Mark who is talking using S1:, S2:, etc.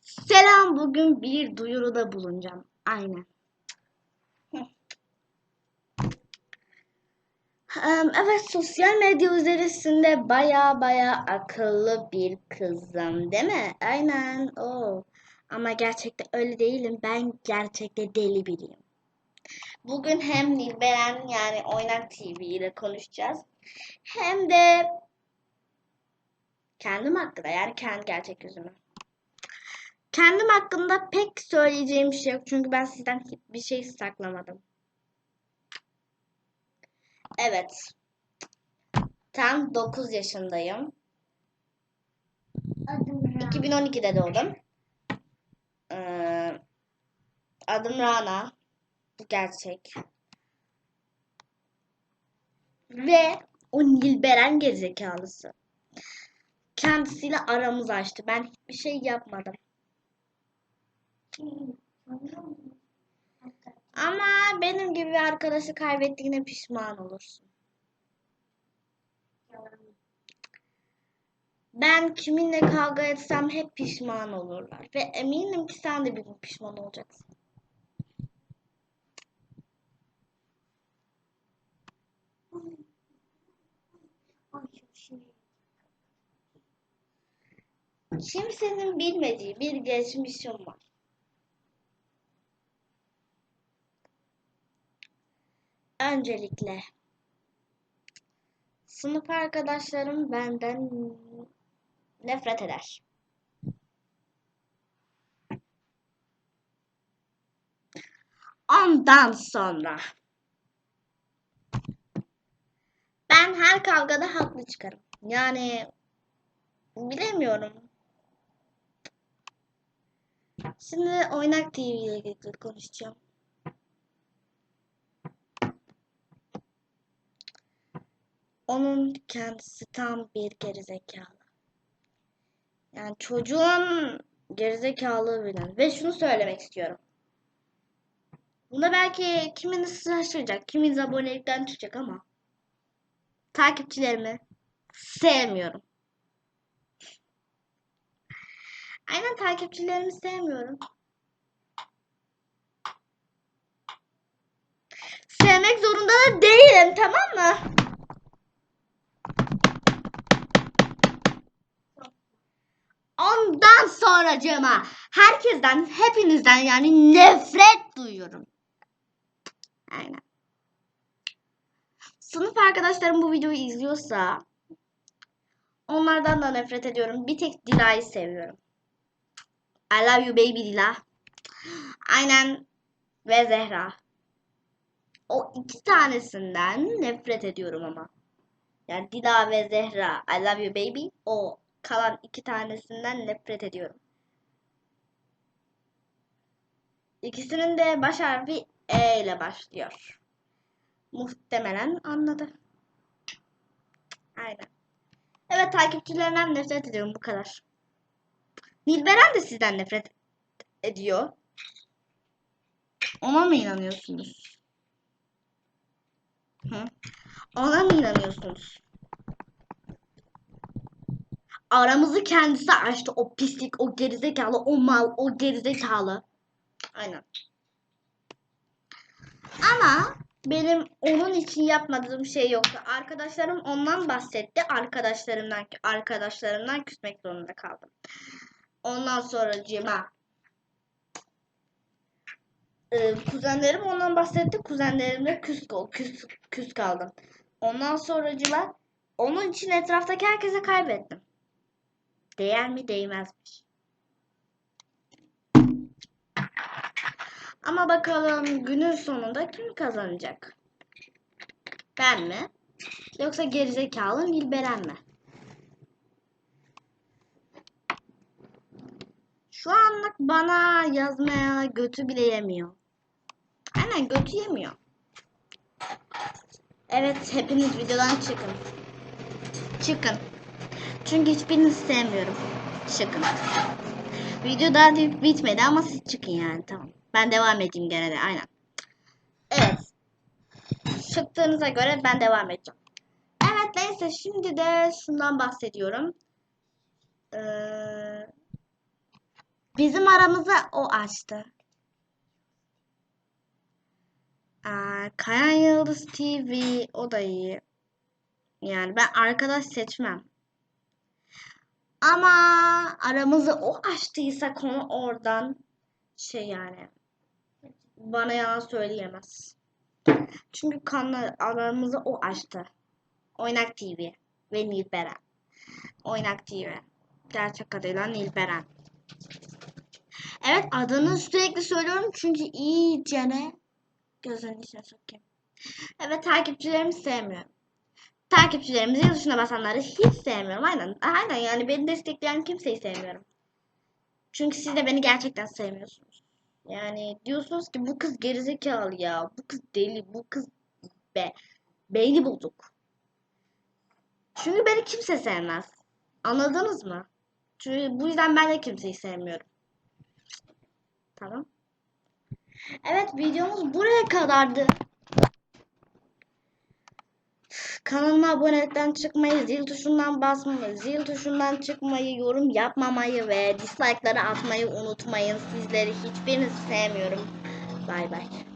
S1: Selam bugün bir duyuruda bulunacağım. Aynen. Evet sosyal medya üzerisinde baya baya akıllı bir kızım değil mi? Aynen o. Ama gerçekte öyle değilim. Ben gerçekte deli biriyim. Bugün hem Nilberen yani Oynak TV ile konuşacağız. Hem de kendim hakkında yani kendi gerçek yüzümü. Kendim hakkında pek söyleyeceğim bir şey yok. Çünkü ben sizden hiçbir şey saklamadım. Evet. Tam 9 yaşındayım. 2012'de doğdum. Ee, adım Rana. Bu gerçek. Ve o Nilberen gerizekalısı. Kendisiyle aramız açtı. Ben hiçbir şey yapmadım. Ama benim gibi bir arkadaşı kaybettiğine pişman olursun. Ben kiminle kavga etsem hep pişman olurlar. Ve eminim ki sen de bir gün pişman olacaksın. Kimsenin bilmediği bir geçmişim var. Öncelikle sınıf arkadaşlarım benden nefret eder. Ondan sonra ben her kavgada haklı çıkarım. Yani bilemiyorum. Şimdi Oynak TV ile ilgili konuşacağım. Onun kendisi tam bir gerizekalı. Yani çocuğun gerizekalı bilen. Ve şunu söylemek istiyorum. Bunda belki kiminiz şaşıracak, kiminiz abonelikten çıkacak ama takipçilerimi sevmiyorum. Aynen takipçilerimi sevmiyorum. Sevmek zorunda da değilim tamam mı? Cema herkesten hepinizden yani nefret duyuyorum. Aynen. Sınıf arkadaşlarım bu videoyu izliyorsa onlardan da nefret ediyorum. Bir tek Dila'yı seviyorum. I love you baby Dila. Aynen ve Zehra. O iki tanesinden nefret ediyorum ama. Yani Dila ve Zehra I love you baby. O kalan iki tanesinden nefret ediyorum. İkisinin de baş harfi E ile başlıyor. Muhtemelen anladı. Aynen. Evet takipçilerinden nefret ediyorum bu kadar. Nilberen de sizden nefret ediyor. Ona mı inanıyorsunuz? Hı? Ona mı inanıyorsunuz? Aramızı kendisi açtı. O pislik, o gerizekalı, o mal, o gerizekalı. Aynen. Ama benim onun için yapmadığım şey yoktu. Arkadaşlarım ondan bahsetti. Arkadaşlarımdan arkadaşlarımdan küsmek zorunda kaldım. Ondan sonra cima. Ee, kuzenlerim ondan bahsetti. Kuzenlerimle küs, küs, küs kaldım. Ondan sonra cima. Onun için etraftaki herkese kaybettim. Değer mi değmezmiş. Ama bakalım günün sonunda kim kazanacak? Ben mi? Yoksa gerizekalı Nilberen mi? Şu anlık bana yazmaya götü bile yemiyor. Aynen götü yemiyor. Evet hepiniz videodan çıkın. Çıkın. Çünkü hiçbirinizi sevmiyorum. Çıkın. Video daha bitmedi ama siz çıkın yani tamam. Ben devam edeyim gene de aynen. Evet. Çıktığınıza göre ben devam edeceğim. Evet neyse şimdi de şundan bahsediyorum. Ee, Bizim aramızı o açtı. Aa, Kayan Yıldız TV o da iyi. Yani ben arkadaş seçmem. Ama aramızı o açtıysa konu oradan şey yani bana yalan söyleyemez. Çünkü kanlı aramızı o açtı. Oynak TV ve Nilperen. Oynak TV. Gerçek adıyla Nilperen. Evet adını sürekli söylüyorum çünkü iyicene gözünün içine sokayım. Evet takipçilerimi sevmiyorum. Takipçilerimizi yıl dışına basanları hiç sevmiyorum. Aynen. Aynen yani beni destekleyen kimseyi sevmiyorum. Çünkü siz de beni gerçekten sevmiyorsunuz. Yani diyorsunuz ki bu kız gerizekalı ya. Bu kız deli. Bu kız be. Beyni bozuk. Çünkü beni kimse sevmez. Anladınız mı? Çünkü bu yüzden ben de kimseyi sevmiyorum. Tamam. Evet videomuz buraya kadardı. Kanalıma abonelikten çıkmayı, zil tuşundan basmayı, zil tuşundan çıkmayı, yorum yapmamayı ve dislike'ları atmayı unutmayın. Sizleri hiçbirinizi sevmiyorum. Bay bay.